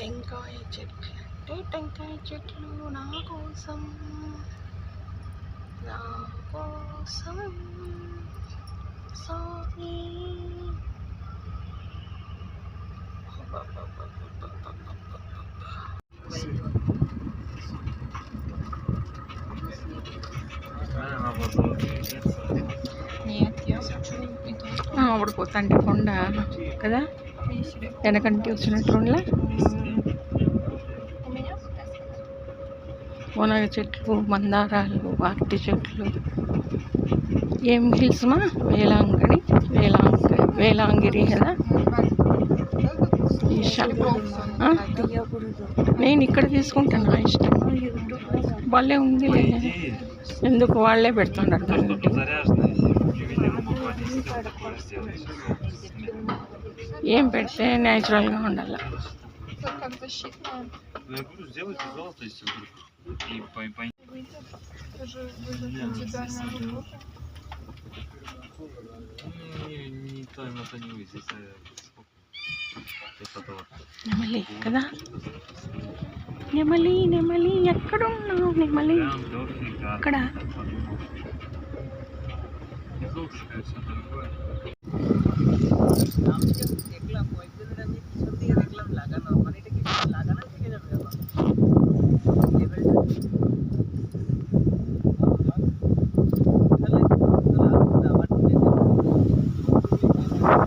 టెంకాయ చెట్లు అంటే టెంకాయ చెట్లు నా కోసం నా కోసం. సారీ అప్పుడు పోతాండి కొండ కదా? వెనకంటి వచ్చినట్టు ఉండలే చెట్లు మందారాలు అరటి చెట్లు. ఏం హిల్స్ మా? వేలాంగణి వేలాంగిరి కదా? నేను ఇక్కడ తీసుకుంటాను ఇష్టం. భలే ఉంది ఎందుకు? వాళ్ళే పెడుతున్నారు ఏం పెడితే న్యాచురల్గా ఉండాలి. Как защитная. Ну, я говорю, сделайте золото из вдруг. И по, по... Это же выжат индивидуальная работа. Не, не то, на то не вы. Здесь э, сколько? Здесь этого. నెమలి కదా నెమలి నెమలి ఎక్కడున్నావు నెమలి Прям